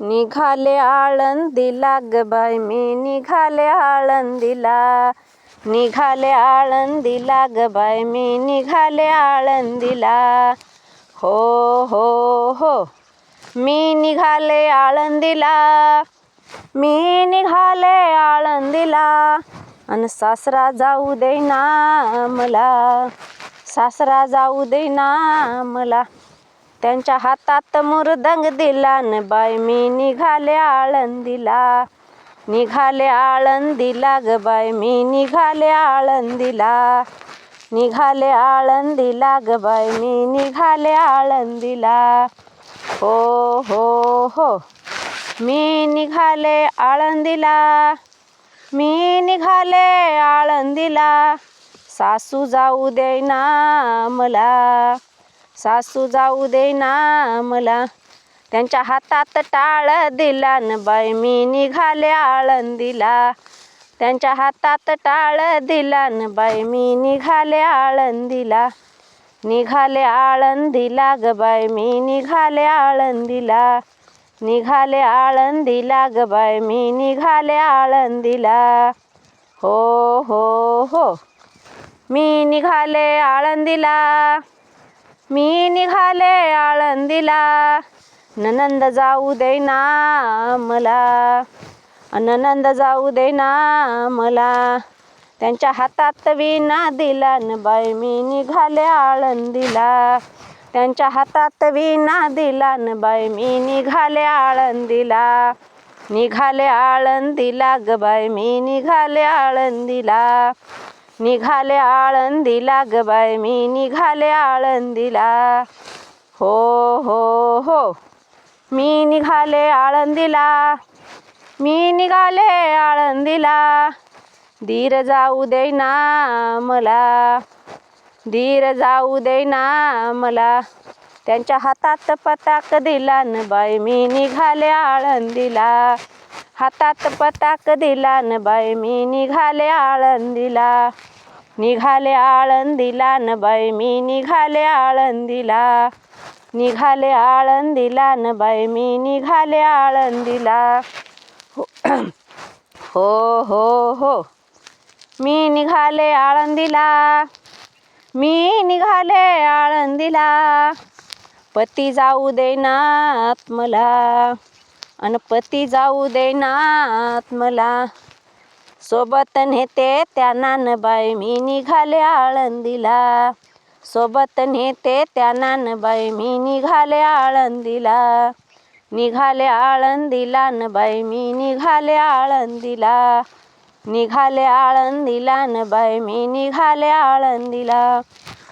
निघाले आळंदीला ग बाय मी निघाले आळंदीला निघाले आळंदीला ग बाय मी निघाले आळंदीला हो हो हो मी निघाले आळंदीला मी निघाले आळंदीला आणि सासरा जाऊ दे ना मला. सासरा जाऊ दे ना मला. त्यांच्या हातात मुरदंग दिला न बाय मी निघाले आळंदीला. निघाले आळंदीला ग बाय मी निघाले आळंदीला. निघाले आळंदीला ग बाय मी निघाले आळंदीला. हो हो हो. मी निघाले आळंदीला. मी निघाले आळंदीला. सासू जाऊ दे ना मला. सासू जाऊ दे ना मला. त्यांच्या हातात टाळ दिला न बाय मी निघाले आळंदीला. त्यांच्या हातात टाळ दिला न बाय मी निघाले आळंदीला. निघाले आळंदीला ग बाय मी निघाले आळंदीला. निघाले आळंदीला ग बाय मी निघाले आळंदीला. हो हो हो. मी निघाले आळंदीला. मी निघाले आळंदीला. ननंद जाऊ दे ना मला. ननंद जाऊ दे ना मला. त्यांच्या हातात विना दिला न बाई मी निघाले आळंदीला. त्यांच्या हातात विना दिला न बाई मी निघाले आळंदीला. निघाले आळंदीला ग बाई मी निघाले आळंदीला. निघाले आळंदीला ग बाय मी निघाले आळंदीला. हो हो हो. मी निघाले आळंदीला. मी निघाले आळंदीला. धीर जाऊ दे ना मला. धीर जाऊ दे ना मला. त्यांच्या हातात पताक दिला न बाय मी निघाले आळंदीला. हातात पताक दिला न बाय मी निघाले आळंदीला. निघाले आळंदीला न बाय मी निघाले आळंदीला. निघाले आळंदीला न बाय मी निघाले आळंदीला. हो, हो हो हो मी निघाले आळंदीला. मी निघाले आळंदीला. पती जाऊ देनात मला. अन पती जाऊ दे नात मला. सोबत नेते त्या नानबाई मी निघाले आळंदीला. सोबत नेते त्या नानबाई मी निघाले आळंदीला. निघाले आळंदीला नबाई मी निघाले आळंदीला. निघाले आळंदीला नबाई मी निघाले आळंदीला.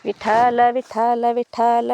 विठाल विठाल विठाल